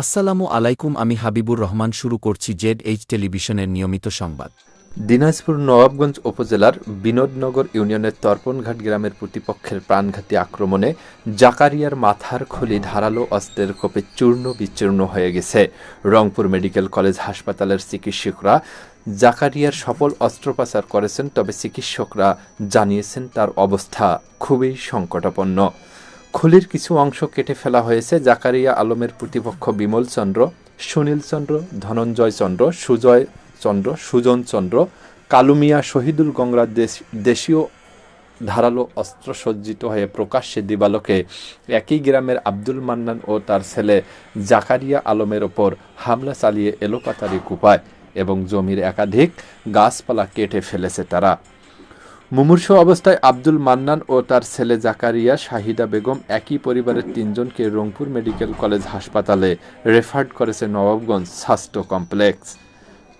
আসসালামু আলাইকুম, আমি হাবিবুর রহমান, শুরু করছি জেড এইচ টেলিভিশনের নিয়মিত সংবাদ। দিনাজপুর নবাবগঞ্জ উপজেলার বিনোদনগর ইউনিয়নের তর্পণঘাট গ্রামের প্রতিপক্ষের প্রাণঘাতী আক্রমণে জাকারিয়ার মাথার খুলি ধারালো অস্ত্রের কোপে চূর্ণ বিচূর্ণ হয়ে গেছে। রংপুর মেডিকেল কলেজ হাসপাতালের চিকিৎসকরা জাকারিয়ার সফল অস্ত্রোপচার করেছেন, তবে চিকিৎসকরা জানিয়েছেন তার অবস্থা খুবই সংকটাপন্ন। খুলির কিছু অংশ কেটে ফেলা হয়েছে। জাকারিয়া আলমের প্রতিপক্ষ বিমল চন্দ্র, সুনীল চন্দ্র, ধনঞ্জয় চন্দ্র, সুজয় চন্দ্র, সুজন চন্দ্র, কালুমিয়া শহীদুল গংরা দেশ- দেশীয় ধারালো অস্ত্রসজ্জিত হয়ে প্রকাশ্যে দিবালোকে একই গ্রামের আব্দুল মান্নান ও তার ছেলে জাকারিয়া আলমের ওপর হামলা চালিয়ে এলোপাতারি কুপায় এবং জমির একাধিক গাছপালা কেটে ফেলেছে তারা। মুমূর্ষু অবস্থায় আব্দুল মান্নান ও তার ছেলে জাকারিয়া শাহিদা বেগম একই পরিবারের তিনজনকে রংপুর মেডিকেল কলেজ হাসপাতালে রেফার্ড করেছে নবাবগঞ্জ স্বাস্থ্য কমপ্লেক্স।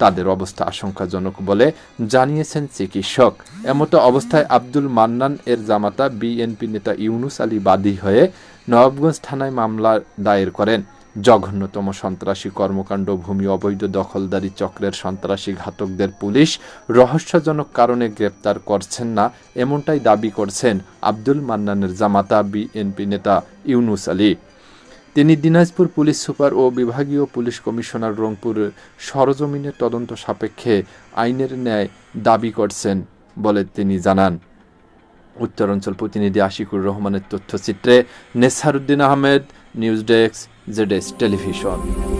তাদের অবস্থা আশঙ্কাজনক বলে জানিয়েছেন চিকিৎসক। এমতো অবস্থায় আব্দুল মান্নান এর জামাতা বিএনপি নেতা ইউনুস আলী বাদী হয়ে নবাবগঞ্জ থানায় মামলা দায়ের করেন। জঘন্যতম সন্ত্রাসী কর্মকাণ্ড, ভূমি অবৈধ দখলদারি চক্রের সন্ত্রাসী ঘাতকদের পুলিশ রহস্যজনক কারণে গ্রেপ্তার করছেন না, এমনটাই দাবি করছেন আব্দুল মান্নানের জামাতা বিএনপি নেতা ইউনুস আলী। তিনি দিনাজপুর পুলিশ সুপার ও বিভাগীয় পুলিশ কমিশনার রংপুরের সরজমিনে তদন্ত সাপেক্ষে আইনের ন্যায় দাবি করছেন বলে তিনি জানান। উত্তরাঞ্চল প্রতিনিধি আশিকুর রহমানের তথ্যচিত্রে Nesaruddin Ahmed news desk ZS Television.